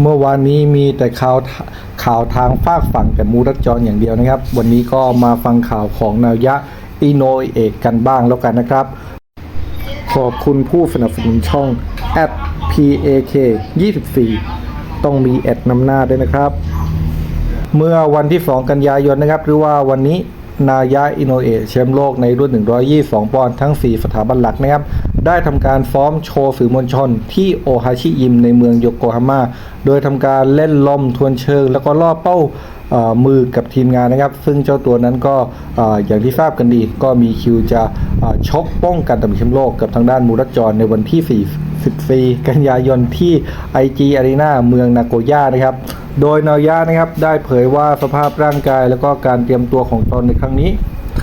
เมื่อวานนี้มีแต่ข่าวข่าวทางฝากฝั่งแต่มูรักจรอย่างเดียวนะครับ วันนี้ก็มาฟังข่าวของนายะอิโนเอะกันบ้างแล้วกันนะครับ ขอบคุณผู้สนับสนุนช่อง @pak 24 ต้องมีแอดนำหน้าด้วยนะครับ เมื่อวันที่ 2 กันยายนนะครับ หรือว่าวันนี้นายะอินโนเอะแชมป์โลกในรุ่น 122 ปอนด์ทั้ง 4 สถาบันหลักนะครับ ได้ทำการซ้อมโชว์สื่อมวลชนที่โอฮาชิยิมในเมืองโยโกฮาม่า โดยทำการเล่นลมทวนเชิง แล้วก็ล่อเป้ามือกับทีมงานนะครับ ซึ่งเจ้าตัวนั้นก็ออย่างที่ทราบกันดี ก็มีคิวจะชกป้องกันตำแหน่งแชมป์โลกกับทางด้านมูรัจรในวันที่ 4 14 กันยายนที่ IG Arena เมืองนาโกย่านะครับ โดยนายะนะครับได้เผยว่าสภาพร่างกาย แล้วก็การเตรียมตัวของตนในครั้งนี้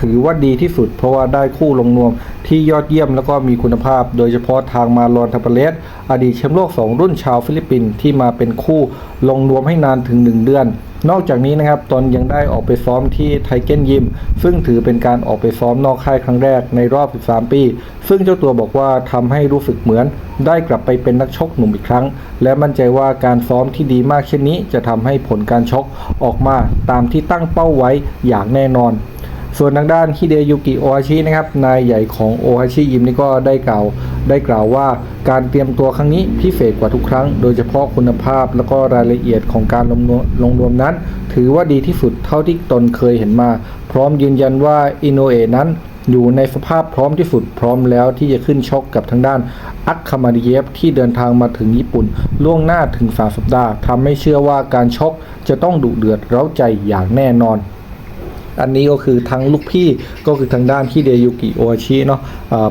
ถือว่าดีที่สุด เพราะว่าได้คู่ลงนวมที่ยอดเยี่ยมแล้วก็มีคุณภาพ โดยเฉพาะทางมาลอนทัปเลสอดีตแชมป์โลก 2 รุ่นชาวฟิลิปปินส์ที่มาเป็นคู่ลงนวมให้นานถึง 1 เดือน นอกจากนี้นะครับตนยังได้ออกไปซ้อมที่ไทเกนยิม ซึ่งถือเป็นการออกไปซ้อมนอกค่ายครั้งแรกในรอบ 13 ปี ซึ่งเจ้าตัวบอกว่าทำให้รู้สึกเหมือน ได้กลับไปเป็นนักชกหนุ่มอีกครั้ง และมั่นใจว่าการซ้อมที่ดีมากเช่นนี้ จะทำให้ผลการชกออกมาตามที่ตั้งเป้าไว้อย่างแน่นอน ส่วนทางด้านฮิเดยุกิโอฮาชินะครับนายใหญ่ของโอฮาชิยิมนี่ก็ได้กล่าวได้กล่าวว่าการเตรียมตัวครั้งนี้พิเศษกว่าทุกครั้ง โดยเฉพาะคุณภาพแล้วก็รายละเอียดของการลงนวมลงนวมนั้น ถือว่าดีที่สุดเท่าที่ตนเคยเห็นมา พร้อมยืนยันว่าอินโนเอนั้นอยู่ในสภาพพร้อมที่สุดพร้อมแล้วที่จะขึ้นชกกับทางด้านอัคคามาดิเยฟที่เดินทางมาถึงญี่ปุ่น ล่วงหน้าถึงสาสัปดาห์ทำให้เชื่อว่าการชกจะต้องดุเดือดเร้าใจอย่างแน่นอน อันนี้ก็คือทั้งลูกพี่ก็คือทางด้านที่เดยุกิโออาชิเนาะอ่า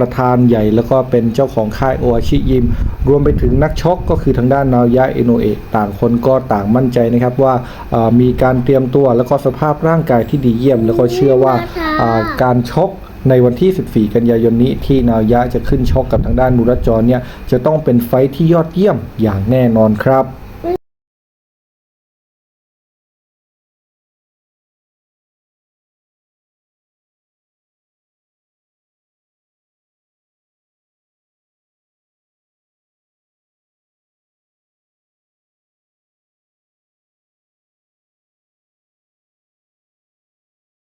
ประธานใหญ่แล้วก็เป็นเจ้าของค่ายโออาชิยิม รวมไปถึงนักชกก็คือทางด้านนายะเอโนเอะต่างคนก็ต่างมั่นใจนะครับว่าอ่ามีการเตรียมตัวแล้วก็สภาพร่างกายที่ดีเยี่ยม แล้วก็เชื่อว่าอ่าการชกในวันที่ 14 กันยายนนี้ที่นายะจะขึ้นชกกับทางด้านมูรัตจรเนี่ยจะต้องเป็นไฟท์ที่ยอดเยี่ยมอย่างแน่นอนครับ